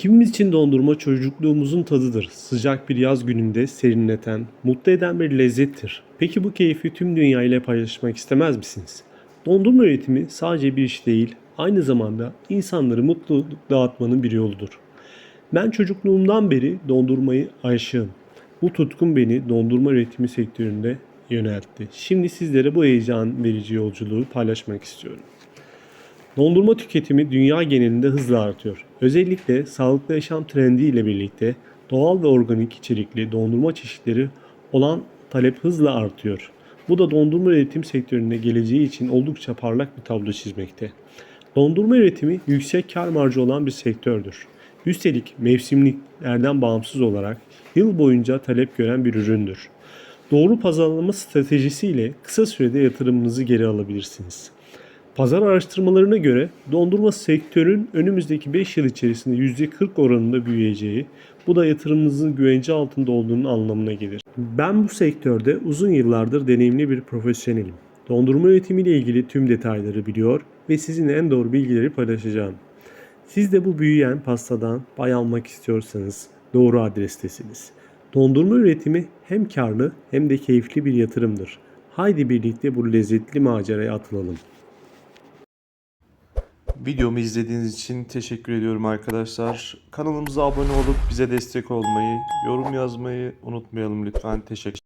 Kimimiz için dondurma çocukluğumuzun tadıdır. Sıcak bir yaz gününde serinleten, mutlu eden bir lezzettir. Peki bu keyfi tüm dünya ile paylaşmak istemez misiniz? Dondurma üretimi sadece bir iş değil, aynı zamanda insanları mutluluk dağıtmanın bir yoludur. Ben çocukluğumdan beri dondurmayı aşığım. Bu tutkum beni dondurma üretimi sektöründe yöneltti. Şimdi sizlere bu heyecan verici yolculuğu paylaşmak istiyorum. Dondurma tüketimi dünya genelinde hızla artıyor. Özellikle sağlıklı yaşam trendi ile birlikte doğal ve organik içerikli dondurma çeşitleri olan talep hızla artıyor. Bu da dondurma üretim sektöründe geleceği için oldukça parlak bir tablo çizmekte. Dondurma üretimi yüksek kar marjı olan bir sektördür. Üstelik mevsimliklerden bağımsız olarak yıl boyunca talep gören bir üründür. Doğru pazarlama stratejisiyle kısa sürede yatırımınızı geri alabilirsiniz. Pazar araştırmalarına göre dondurma sektörün önümüzdeki 5 yıl içerisinde %40 oranında büyüyeceği, bu da yatırımınızın güvence altında olduğunun anlamına gelir. Ben bu sektörde uzun yıllardır deneyimli bir profesyonelim. Dondurma üretimiyle ilgili tüm detayları biliyor ve sizinle en doğru bilgileri paylaşacağım. Siz de bu büyüyen pastadan pay almak istiyorsanız doğru adrestesiniz. Dondurma üretimi hem karlı hem de keyifli bir yatırımdır. Haydi birlikte bu lezzetli maceraya atılalım. Videomu izlediğiniz için teşekkür ediyorum arkadaşlar. Kanalımıza abone olup bize destek olmayı, yorum yazmayı unutmayalım lütfen. Teşekkür